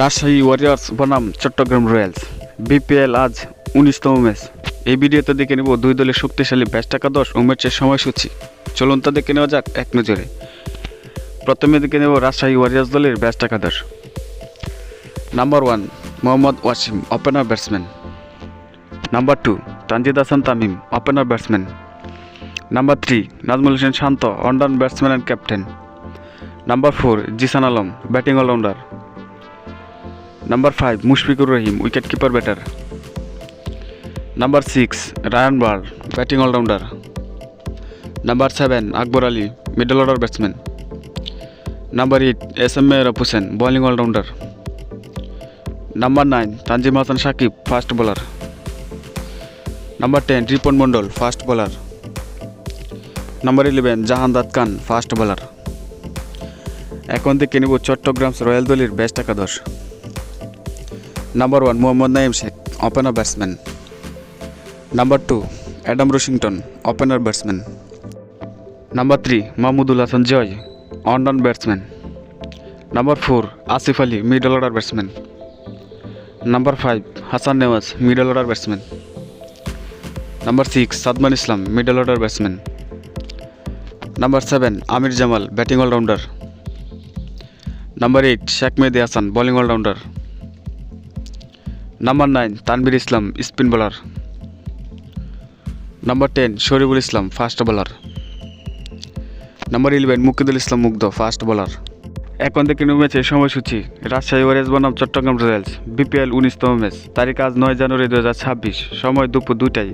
Rajshahi Warriors বনাম Chattogram Royals BPL আজ উনিশতম ম্যাচ এই ভিডিওতে দেখে নেব দুই দলের শক্তিশালী ব্যাস্ট একাদশ ও ম্যাচের সময়সূচি। চলুন তা দেখে নেওয়া যাক এক নজরে। প্রথমে দেখে নেব রাজশাহী ওয়ারিয়ার্স দলের ব্যাস্ট একাদশ। Number one Mohammad Wasim opener batsman number two Tanzid Hasan Tamim opener batsman number three Najmul Hossain Shanto one down batsman and captain number four Jishan Alam batting allrounder number five Mushfiqur Rahim wicketkeeper batter number six Ryan Burl batting allrounder number seven Akbar Ali middle order batsman number eight S M A Hossain bowling allrounder number nine Tanzim Hasan Sakib fast bowler number ten Ripon Mondal fast bowler number eleven Jahandad Khan fast bowler এখন থেকে নেব চট্টগ্রামস royal দলের best একাদশ। Number one Mohammad Naim Sheikh opener batsman number two Adam Rossington opener batsman number three Mahmudul Hasan Joy one down batsman number four Asif Ali middle order batsman number five Hasan Nawaz middle order batsman number six Sadman Islam middle order batsman number seven Amir Jamal batting allrounder number eight Sheikh Mehedi Hasan bowling allrounder number nine Tanvir Islam spin bowler number ten Shoriful Islam fast bowler number eleven Mukidul Islam Mugdho fast bowler এখন থেকে ম্যাচের সময়সূচি। Rajshahi Warriors বনাম Chattogram Royals. BPL উনিশতম match. তারিখ আজ নয় জানুয়ারি দু হাজার ছাব্বিশ। সময় দুপুর দুটাই